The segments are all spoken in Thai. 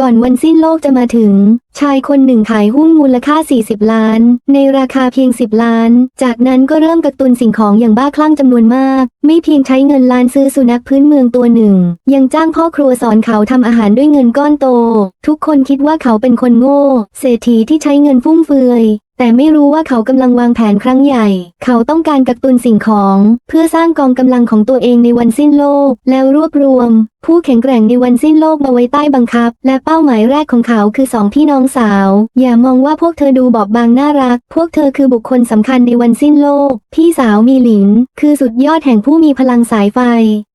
ก่อนวันสิ้นโลกจะมาถึง ชายคนหนึ่งขายหุ้นมูลค่า 40 ล้าน ในราคาเพียง 10 ล้าน จากนั้นก็เริ่มกระตุนสิ่งของอย่างบ้าคลั่งจำนวนมาก ไม่เพียงใช้เงินล้านซื้อสุนัขพื้นเมืองตัวหนึ่ง ยังจ้างพ่อครัวสอนเขาทำอาหารด้วยเงินก้อนโต ทุกคนคิดว่าเขาเป็นคนโง่ เศรษฐีที่ใช้เงินฟุ่มเฟือย แต่ไม่รู้ว่าเขากำลังวางแผนครั้งใหญ่ เขาต้องการกักตุนสิ่งของ เพื่อสร้างกองกำลังของตัวเองในวันสิ้นโลก แล้วรวบรวม ผู้แข็งแกร่งในวันสิ้นโลกมาไว้ใต้บังคับ และเป้าหมายแรกของเขาคือสองพี่น้องสาว อย่ามองว่าพวกเธอดูบอบบางน่ารัก พวกเธอคือบุคคลสำคัญในวันสิ้นโลก พี่สาวมีหลิน คือสุดยอดแห่งผู้มีพลังสายไฟ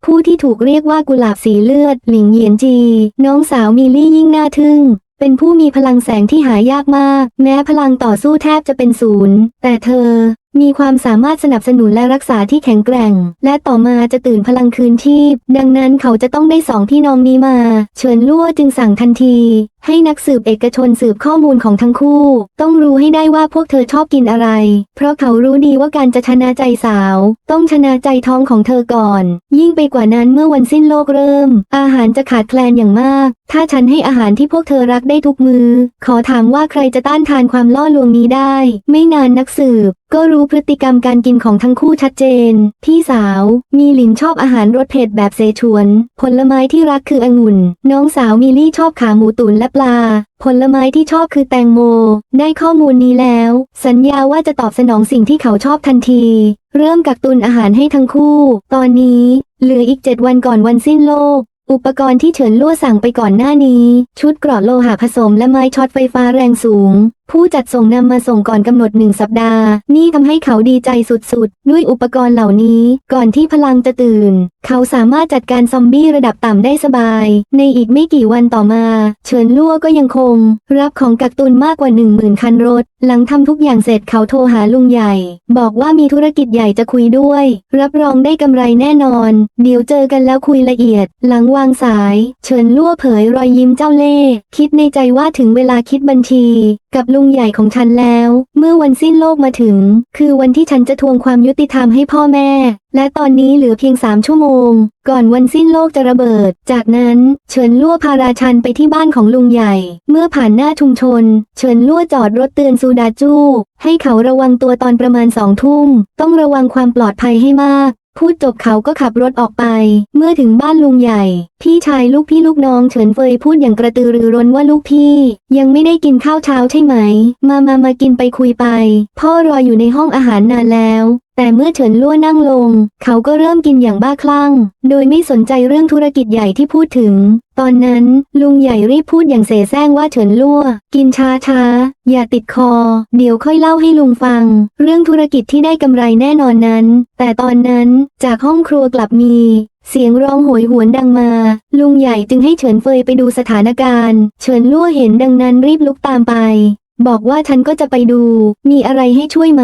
ผู้ที่ถูกเรียกว่ากุหลาบสีเลือด หลิงเหยียนจี น้องสาวมีลี่ยิ่งน่าทึ่ง เป็นผู้มีพลังแสงที่หายากมาก แม้พลังต่อสู้แทบจะเป็นศูนย์ แต่เธอ มีความสามารถสนับสนุนและรักษาที่แข็งแกร่ง และต่อมาจะตื่นพลังคืนชีพดังนั้นเขาจะต้องได้สองพี่น้องนี้มา เฉินลั่วจึงสั่งทันที ให้นักสืบเอกชนสืบข้อมูลของทั้งคู่ ต้องรู้ให้ได้ว่าพวกเธอชอบกินอะไร เพราะเขารู้ดีว่าการจะชนะใจสาว ต้องชนะใจท้องของเธอก่อน ยิ่งไปกว่านั้นเมื่อวันสิ้นโลกเริ่ม อาหารจะขาดแคลนอย่างมาก ถ้าฉันให้อาหารที่พวกเธอรักได้ทุกมือ ขอถามว่าใครจะต้านทานความล่อลวงนี้ได้ ไม่นานนักสืบ ก็รู้พฤติกรรมการกินของทั้งคู่ชัดเจน พี่สาว มีหลินชอบอาหารรสเผ็ดแบบเซชวน ผลไม้ที่รักคือองุ่น น้องสาวมิลี่ชอบขาหมูตุ๋นและปลา ผลไม้ที่ชอบคือแตงโม ได้ข้อมูลนี้แล้ว สัญญาว่าจะตอบสนองสิ่งที่เขาชอบทันที เริ่มกักตุนอาหารให้ทั้งคู่ ตอนนี้ เหลืออีกเจ็ดวันก่อนวันสิ้นโลกอุปกรณ์ที่เฉินลั่วสั่งไปก่อนหน้านี้ ชุดกราะโลหะผสมและไม้ช็อตไฟฟ้าแรงสูง ผู้จัดส่งนำมาส่งก่อนกำหนดหนึ่งสัปดาห์ นี่ทำให้เขาดีใจสุดๆ ด้วยอุปกรณ์เหล่านี้ ก่อนที่พลังจะตื่น เขาสามารถจัดการซอมบี้ระดับต่ำได้สบาย ในอีกไม่กี่วันต่อมา เฉินลั่วก็ยังคง รับของกักตุนมากกว่าหนึ่งหมื่นคันรถ หลังทำทุกอย่างเสร็จเขาโทรหาลุงใหญ่ บอกว่ามีธุรกิจใหญ่จะคุยด้วย รับรองได้กำไรแน่นอน เดี๋ยวเจอกันแล้วคุยละเอียด หลังวางสาย เฉินลั่วเผยรอยยิ้มเจ้าเล่ห์คิดในใจว่าถึงเวลาคิดบัญชี กับลุงใหญ่ของฉันแล้ว เมื่อวันสิ้นโลกมาถึง คือวันที่ฉันจะทวงความยุติธรรมให้พ่อแม่ และตอนนี้เหลือเพียงสามชั่วโมง ก่อนวันสิ้นโลกจะระเบิด จากนั้นเฉินลั่วพาราชันไปที่บ้านของลุงใหญ่ เมื่อผ่านหน้าชุมชน เฉินลั่วจอดรถเตือนซูดาจู้ให้เขาระวังตัวตอนประมาณสองทุ่มต้องระวังความปลอดภัยให้มาก พูดจบเขาก็ขับรถออกไป เมื่อถึงบ้านลุงใหญ่ พี่ชายลูกพี่ลูกน้องเฉินเฟยพูดอย่างกระตือรือร้นว่าลูกพี่ ยังไม่ได้กินข้าวเช้าใช่ไหม มามามากินไปคุยไป พ่อรออยู่ในห้องอาหารนานแล้ว แต่เมื่อเฉินลั่วนั่งลง เขาก็เริ่มกินอย่างบ้าคลั่ง โดยไม่สนใจเรื่องธุรกิจใหญ่ที่พูดถึง ตอนนั้นลุงใหญ่รีบพูดอย่างเสแสร้งว่าเฉินลั่ว กินช้าช้าอย่าติดคอ เดี๋ยวค่อยเล่าให้ลุงฟัง เรื่องธุรกิจที่ได้กำไรแน่นอนนั้น แต่ตอนนั้นจากห้องครัวกลับมี เสียงร้องโหยหวนดังมา ลุงใหญ่จึงให้เฉินเฟยไปดูสถานการณ์ เฉินลั่วเห็นดังนั้นรีบลุกตามไปบอกว่าฉันก็จะไปดู มีอะไรให้ช่วยไหม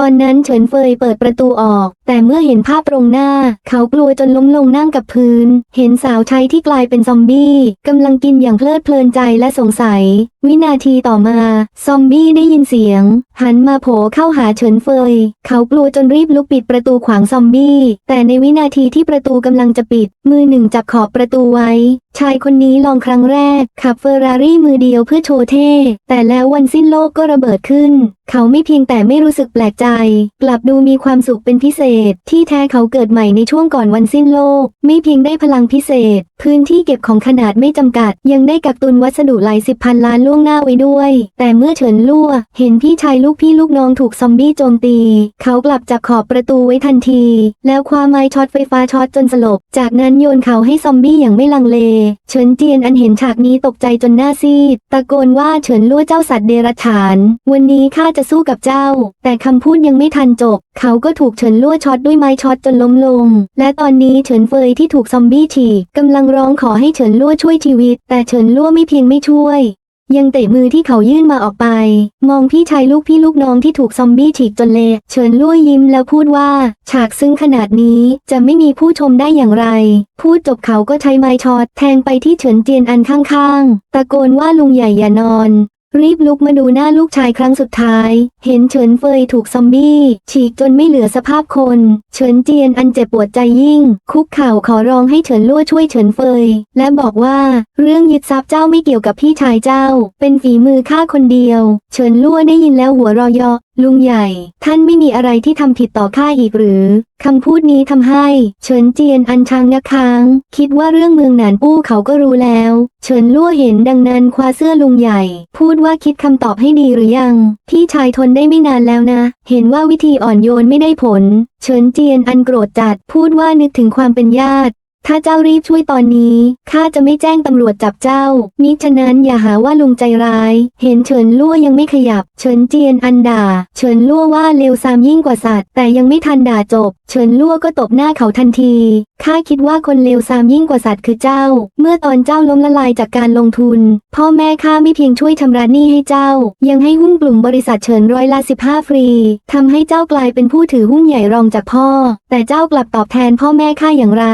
ตอนนั้นเฉินเฟยเปิดประตูออก แต่เมื่อเห็นภาพตรงหน้า เขากลัวจนล้มลงนั่งกับพื้น เห็นสาวใช้ที่กลายเป็นซอมบี้กำลังกินอย่างเพลิดเพลินใจและสงสัย วินาทีต่อมา ซอมบี้ได้ยินเสียง หันมาโผเข้าหาเฉินเฟย เขากลัวจนรีบลุกปิดประตูขวางซอมบี้ แต่ในวินาทีที่ประตูกำลังจะปิด มือหนึ่งจับขอบประตูไว้ ชายคนนี้ลองครั้งแรกขับเฟอร์รารี่มือเดียวเพื่อโชว์เท่แต่แล้ววันสิ้นโลกก็ระเบิดขึ้น เขาไม่เพียงแต่ไม่รู้สึกแปลกใจ กลับดูมีความสุขเป็นพิเศษ ที่แท้เขาเกิดใหม่ในช่วงก่อนวันสิ้นโลก ไม่เพียงได้พลังพิเศษ พื้นที่เก็บของขนาดไม่จำกัด ยังได้กักตุนวัสดุหลายสิบพันล้านล่วงหน้าไว้ด้วย แต่เมื่อเฉินลั่ว เห็นพี่ชายลูกพี่ลูกน้องถูกซอมบี้โจมตี เขากลับจับขอบประตูไว้ทันที แล้วคว้าไม้ช็อตไฟฟ้าช็อตจนสลบ จากนั้นโยนเขาให้ซอมบี้อย่างไม่ลังเล เฉินเจียนอันเห็นฉากนี้ตกใจจนหน้าซีด ตะโกนว่าเฉินลั่วเจ้าสัตว์เดรัจฉาน วันนี้ข้าจะสู้กับเจ้า แต่คำพูดยังไม่ทันจบ เขาก็ถูกเฉินลั่วช็อตด้วยไม้ช็อตจนล้มลง และตอนนี้เฉินเฟยที่ถูกซอมบี้ฉีกกำลังร้องขอให้เฉินลั่วช่วยชีวิต แต่เฉินลั่วไม่เพียงไม่ช่วย ยังเตะมือที่เขายื่นมาออกไป มองพี่ชายลูกพี่ลูกน้องที่ถูกซอมบี้ฉีกจนเละเฉินลั่วยิ้มแล้วพูดว่า ฉากซึ่งขนาดนี้จะไม่มีผู้ชมได้อย่างไร พูดจบเขาก็ใช้ไม้ช็อตแทงไปที่เฉินเจียนอันข้างๆ ตะโกนว่าลุงใหญ่อย่านอน รีบลุกมาดูหน้าลูกชายครั้งสุดท้าย เห็นเฉินเฟยถูกซอมบี้ ฉีกจนไม่เหลือสภาพคน เฉินเจียนอันเจ็บปวดใจยิ่ง คุกเข่าขอร้องให้เฉินลั่วช่วยเฉินเฟย และบอกว่าเรื่องยึดทรัพย์เจ้าไม่เกี่ยวกับพี่ชายเจ้า เป็นฝีมือข้าคนเดียว เฉินลั่วได้ยินแล้วหัวรอยอ ลุงใหญ่ ท่านไม่มีอะไรที่ทำผิดต่อข้าอีกหรือ คำพูดนี้ทำให้ เฉินเจียนอันชังงะค้าง คิดว่าเรื่องเมืองหนานปู้เขาก็รู้แล้ว เฉินลั่วเห็นดังนั้นคว้าเสื้อลุงใหญ่ พูดว่าคิดคำตอบให้ดีหรือยัง พี่ชายทนได้ไม่นานแล้วนะ เห็นว่าวิธีอ่อนโยนไม่ได้ผล เฉินเจียนอันโกรธจัด พูดว่านึกถึงความเป็นญาติ ถ้าเจ้ารีบช่วยตอนนี้ ข้าจะไม่แจ้งตำรวจจับเจ้า มิฉะนั้นอย่าหาว่าลุงใจร้าย เห็นเฉินลั่วยังไม่ขยับ เฉินเจียนอันด่า เฉินลั่วว่าเลวซามยิ่งกว่าสัตว์ แต่ยังไม่ทันด่าจบ เฉินลั่วก็ตบหน้าเขาทันที ข้าคิดว่าคนเลวซามยิ่งกว่าสัตว์คือเจ้า เมื่อตอนเจ้าล้มละลายจากการลงทุน พ่อแม่ข้าไม่เพียงช่วยชำระหนี้ให้เจ้า ยังให้หุ้นกลุ่มบริษัทเฉินร้อยละ15ฟรีทำให้เจ้ากลายเป็นผู้ถือหุ้นใหญ่รองจากพ่อ แต่เจ้ากลับตอบแทนพ่อแม่ข้าอย่างไร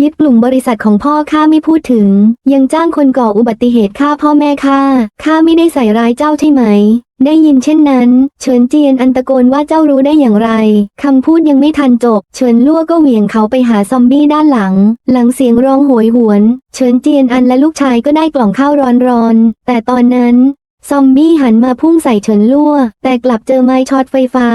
ยึดกลุ่มบริษัทของพ่อข้าไม่พูดถึง ยังจ้างคนก่ออุบัติเหตุฆ่าพ่อแม่ข้าข้าไม่ได้ใส่ร้ายเจ้าใช่ไหม ได้ยินเช่นนั้น เฉินเจียนอันตะโกนว่าเจ้ารู้ได้อย่างไรคำพูดยังไม่ทันจบ เฉินลั่วก็เหวี่ยงเขาไปหาซอมบี้ด้านหลัง หลังเสียงร้องโหยหวน เฉินเจียนอันและลูกชายก็ได้กล่องข้าวร้อนๆแต่ตอนนั้นซอมบี้หันมาพุ่งใส่เฉินลั่ว แต่กลับเจอไม้ช็อตไฟฟ้า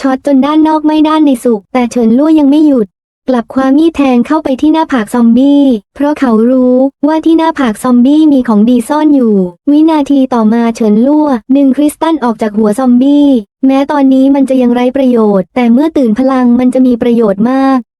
ช็อตจนด้านนอกไม่ด้านในสุกแต่เฉินลั่วยังไม่หยุด กลับความมีดแทงเข้าไปที่หน้าผากซอมบี้ เพราะเขารู้ว่าที่หน้าผากซอมบี้มีของดีซ่อนอยู่ วินาทีต่อมาเฉินลั่วดึงคริสตันออกจากหัวซอมบี้ แม้ตอนนี้มันจะยังไร้ประโยชน์ แต่เมื่อตื่นพลังมันจะมีประโยชน์มาก